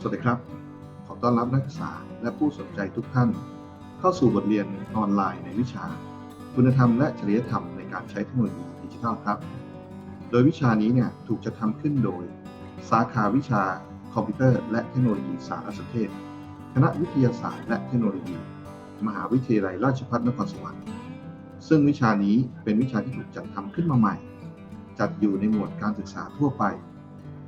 สวัสดีครับ ขอต้อนรับนักศึกษาและผู้สนใจทุกท่าน เข้าสู่บทเรียนออนไลน์ในวิชา คุณธรรมและจริยธรรมในการใช้เทคโนโลยีดิจิทัลครับ โดยวิชานี้เนี่ยถูกจัดทำขึ้นโดย สาขาวิชาคอมพิวเตอร์และเทคโนโลยีสารสนเทศ คณะวิทยาศาสตร์และเทคโนโลยี มหาวิทยาลัยราชภัฏนครสวรรค์ ซึ่งวิชานี้เป็นวิชาที่ถูกจัดทำขึ้นมาใหม่ จัดอยู่ในหมวดการศึกษาทั่วไป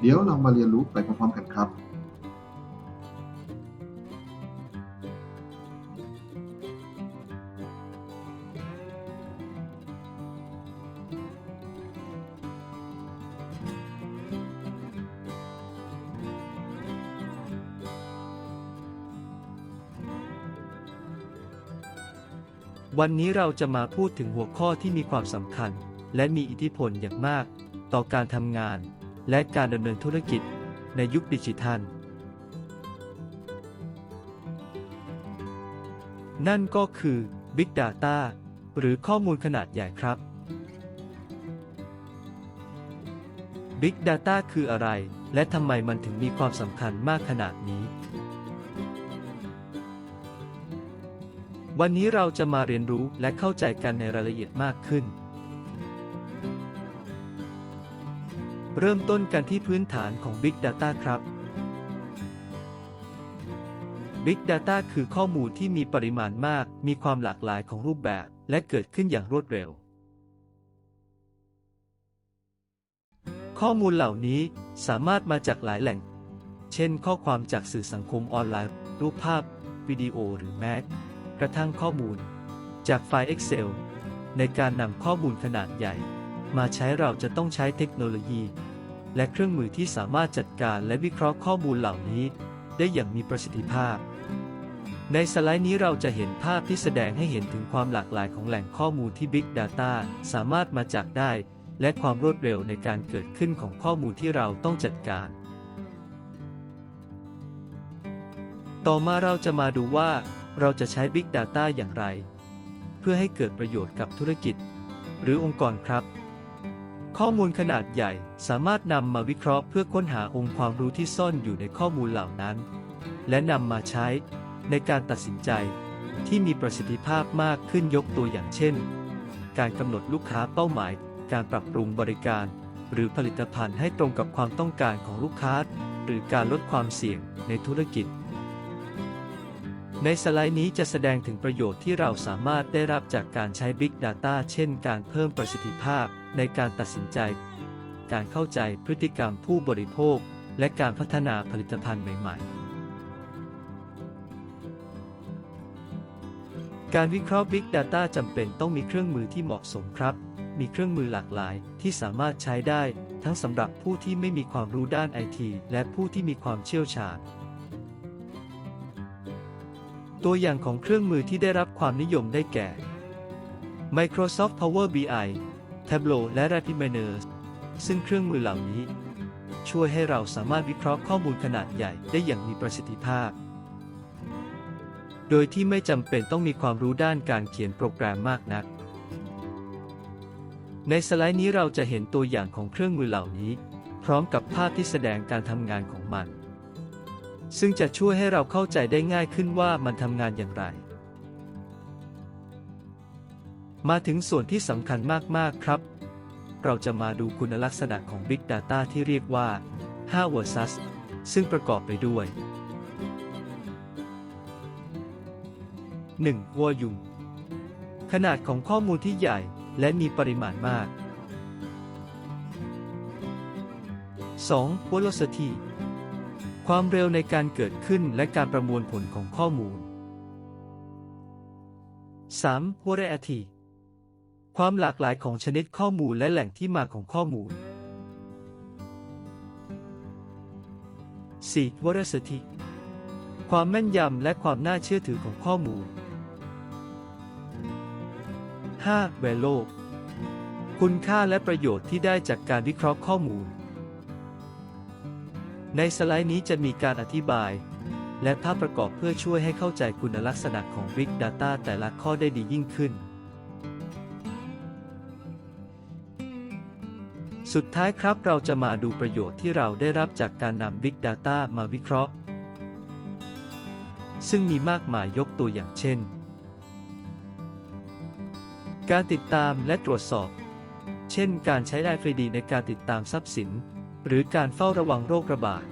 เดี๋ยวเรามาเรียนรู้ไปพร้อมๆกันครับ วันนี้เราจะมาพูดถึงหัวข้อที่มีความสำคัญ และมีอิทธิพลอย่างมาก ต่อการทำงาน และการดำเนินธุรกิจในยุคดิจิทัล นั่นก็คือ Big Data หรือข้อมูลขนาดใหญ่ครับ Big Data คืออะไร และทำไมมันถึงมีความสำคัญมากขนาดนี้ วันนี้เราจะมาเรียนรู้และเข้าใจกันในรายละเอียดมากขึ้น เริ่มต้นกันที่พื้นฐานของ Big Data ครับ Big Data คือข้อมูลที่มีปริมาณมาก มีความหลากหลายของรูปแบบ และเกิดขึ้นอย่างรวดเร็ว ข้อมูลเหล่านี้สามารถมาจากหลายแหล่ง เช่น ข้อความจากสื่อสังคมออนไลน์ รูปภาพ วิดีโอหรือแม้กระทั่งข้อมูล จากไฟล์ Excel ในการนำข้อมูลขนาดใหญ่ มาใช้เราจะต้องใช้เทคโนโลยี และเครื่องมือที่สามารถจัดการและวิเคราะห์ข้อมูลเหล่านี้ ได้อย่างมีประสิทธิภาพ ในสไลด์นี้เราจะเห็นภาพที่แสดงให้เห็นถึงความหลากหลายของแหล่งข้อมูลที่ Big Data สามารถมาจากได้ และความรวดเร็วในการเกิดขึ้นของข้อมูลที่เราต้องจัดการ ต่อมาเราจะมาดูว่า เราจะใช้ Big Data อย่างไร เพื่อให้เกิดประโยชน์กับธุรกิจ หรือองค์กรครับ ข้อมูลขนาดใหญ่สามารถนำมาวิเคราะห์เพื่อค้นหาองค์ความรู้ที่ซ่อนอยู่ในข้อมูลเหล่านั้น และนำมาใช้ในการตัดสินใจที่มีประสิทธิภาพมากขึ้นยกตัวอย่างเช่น การกำหนดลูกค้าเป้าหมาย การปรับปรุงบริการ หรือผลิตภัณฑ์ให้ตรงกับความต้องการของลูกค้า หรือการลดความเสี่ยงในธุรกิจ ในสไลด์นี้จะแสดงถึงประโยชน์ที่เราสามารถได้รับจากการใช้ Big Data เช่น การเพิ่มประสิทธิภาพ ในการตัดสินใจ การเข้าใจพฤติกรรมผู้บริโภค และการพัฒนาผลิตภัณฑ์ใหม่ ๆ การวิเคราะห์ Big Data จำเป็นต้องมีเครื่องมือที่เหมาะสมครับ มีเครื่องมือหลากหลายที่สามารถใช้ได้ ทั้งสำหรับผู้ที่ไม่มีความรู้ด้านไอทีและผู้ที่มีความเชี่ยวชาญตัวอย่างของเครื่องมือที่ได้รับความนิยมได้แก่ Microsoft Power BI Tableau และ Rapidminer ซึ่งเครื่องมือเหล่านี้ ช่วยให้เราสามารถวิเคราะห์ข้อมูลขนาดใหญ่ได้อย่างมีประสิทธิภาพ โดยที่ไม่จำเป็นต้องมีความรู้ด้านการเขียนโปรแกรมมากนัก ในสไลด์นี้เราจะเห็นตัวอย่างของเครื่องมือเหล่านี้ พร้อมกับภาพที่แสดงการทำงานของมัน ซึ่งจะช่วยให้เราเข้าใจได้ง่ายขึ้นว่ามันทำงานอย่างไร มาถึงส่วนที่สำคัญมาก ๆ ครับ เราจะมาดูคุณลักษณะของ Big Data ที่เรียกว่า 5 Versus ซึ่งประกอบไปด้วย 1. วัวยุงขนาดของข้อมูลที่ใหญ่และมีปริมาณมาก 2. velocity ความเร็วในการเกิดขึ้นและการประมวลผลของข้อมูล 3. variety ความหลากหลายของชนิดข้อมูลและแหล่งที่มาของข้อมูล 4. veracity ความแม่นยำและความน่าเชื่อถือของข้อมูล 5. value คุณค่าและประโยชน์ที่ได้จากการวิเคราะห์ข้อมูล ในสไลด์นี้จะมีการอธิบาย และภาพประกอบเพื่อช่วยให้เข้าใจคุณลักษณะของ Big Data แต่ละข้อได้ดียิ่งขึ้น สุดท้ายครับเราจะมาดูประโยชน์ที่เราได้รับจากการนำ Big Data มาวิเคราะห์ ซึ่งมีมากมายยกตัวอย่างเช่น การติดตามและตรวจสอบ เช่น การใช้ RFID ในการติดตามทรัพย์สิน หรือการเฝ้าระวังโรคระบาด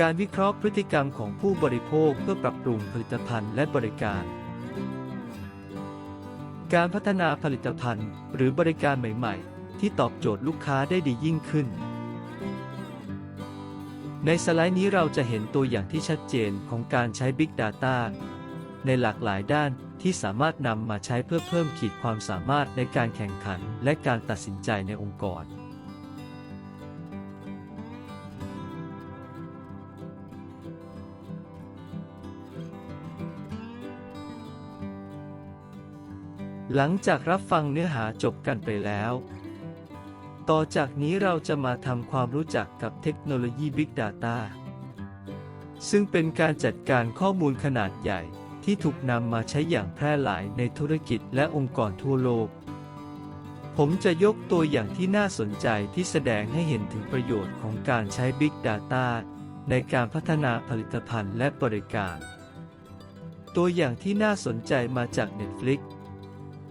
การวิเคราะห์พฤติกรรมของผู้บริโภคเพื่อปรับปรุงผลิตภัณฑ์และบริการ การพัฒนาผลิตภัณฑ์ หรือบริการใหม่ ๆ ที่ตอบโจทย์ลูกค้าได้ดียิ่งขึ้น ในสไลด์นี้เราจะเห็นตัวอย่างที่ชัดเจนของการใช้ Big Data ในหลากหลายด้านที่สามารถนำมาใช้เพื่อเพิ่มขีดความสามารถในการแข่งขันและการตัดสินใจในองค์กร หลังจากรับฟังเนื้อหาจบกันไปแล้ว ต่อจากนี้เราจะมาทำความรู้จักกับเทคโนโลยี Big Data ซึ่งเป็นการจัดการข้อมูลขนาดใหญ่ที่ถูกนำมาใช้อย่างแพร่หลายในธุรกิจและองค์กรทั่วโลก ผมจะยกตัวอย่างที่น่าสนใจที่แสดงให้เห็นถึงประโยชน์ของการใช้ Big Data ในการพัฒนาผลิตภัณฑ์และบริการ ตัวอย่างที่น่าสนใจมาจาก Netflix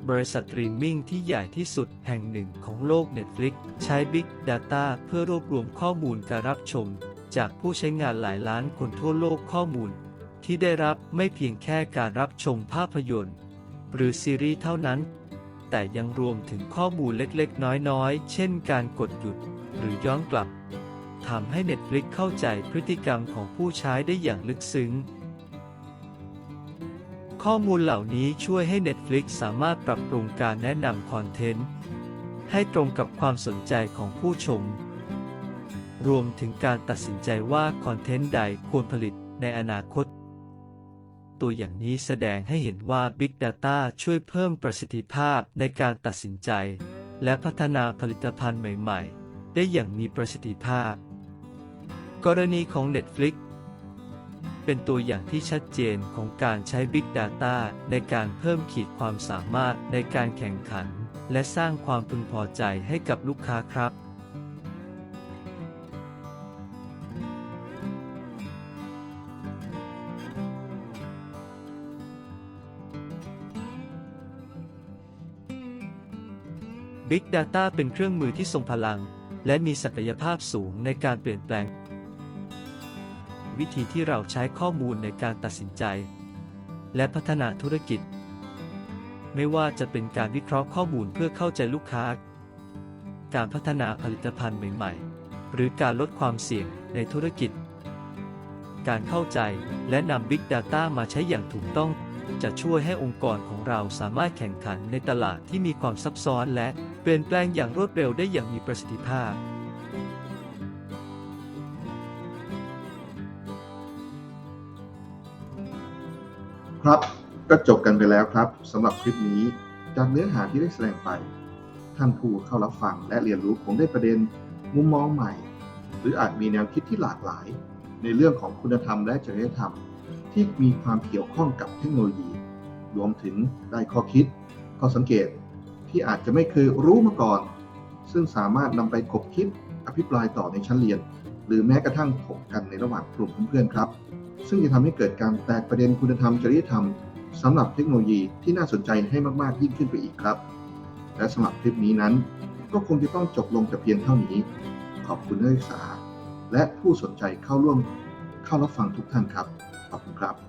บริษัทสตรีมมิ่งที่ใหญ่ที่สุดแห่งหนึ่งของโลก Netflix ใช้ Big Data เพื่อรวบรวมข้อมูลการรับชม จากผู้ใช้งานหลายล้านคนทั่วโลกข้อมูล ที่ได้รับไม่เพียงแค่การรับชมภาพยนตร์ หรือซีรีส์เท่านั้น แต่ยังรวมถึงข้อมูลเล็กๆ น้อยๆ เช่นการกดหยุด หรือย้อนกลับทำให้ Netflix เข้าใจพฤติกรรมของผู้ใช้ได้อย่างลึกซึ้ง ข้อมูลเหล่านี้ช่วยให้ Netflix สามารถปรับปรุงการแนะนำคอนเทนต์ ให้ตรงกับความสนใจของผู้ชม รวมถึงการตัดสินใจว่าคอนเทนต์ใดควรผลิตในอนาคต ตัวอย่างนี้แสดงให้เห็นว่า Big Data ช่วยเพิ่มประสิทธิภาพในการตัดสินใจ และพัฒนาผลิตภัณฑ์ใหม่ ๆ ได้อย่างมีประสิทธิภาพ กรณีของ Netflix เป็นตัวอย่างที่ชัดเจนของการใช้ Big Data ในการเพิ่มขีดความสามารถในการแข่งขัน และสร้างความพึงพอใจให้กับลูกค้าครับ Big Data เป็นเครื่องมือที่ทรงพลัง และมีศักยภาพสูงในการเปลี่ยนแปลง วิธีที่เราใช้ข้อมูลในการตัดสินใจ และพัฒนาธุรกิจ ไม่ว่าจะเป็นการวิเคราะห์ข้อมูลเพื่อเข้าใจลูกค้า การพัฒนาผลิตภัณฑ์ใหม่ๆ หรือการลดความเสี่ยงในธุรกิจ การเข้าใจและนำ Big Data มาใช้อย่างถูกต้อง จะช่วยให้องค์กรของเราสามารถแข่งขันในตลาดที่มีความซับซ้อนและเปลี่ยนแปลงอย่างรวดเร็วได้อย่างมีประสิทธิภาพ ครับ ก็จบกันไปแล้วครับสำหรับคลิปนี้จากเนื้อหาที่ได้แสดงไป ท่านผู้เข้ารับฟังและเรียนรู้คงได้ประเด็นมุมมองใหม่ หรืออาจมีแนวคิดที่หลากหลาย ในเรื่องของคุณธรรมและจริยธรรม ที่มีความเกี่ยวข้องกับเทคโนโลยี รวมถึงได้ข้อคิดข้อสังเกตที่อาจจะไม่เคยรู้มาก่อน ซึ่งสามารถนำไปคบคิดอภิปรายต่อในชั้นเรียน หรือแม้กระทั่งถกกันในระหว่างกลุ่มเพื่อนๆครับ ซึ่งจะทำให้เกิดการแตกประเด็นคุณธรรมจริยธรรมสำหรับเทคโนโลยีที่น่าสนใจให้มาก ๆ ยิ่งขึ้นไปอีกครับ และสำหรับคลิปนี้นั้น ก็คงจะต้องจบลงแต่เพียงเท่านี้ ขอบคุณนักศึกษา และผู้สนใจเข้าร่วมเข้ารับฟังทุกท่านครับ ขอบคุณครับ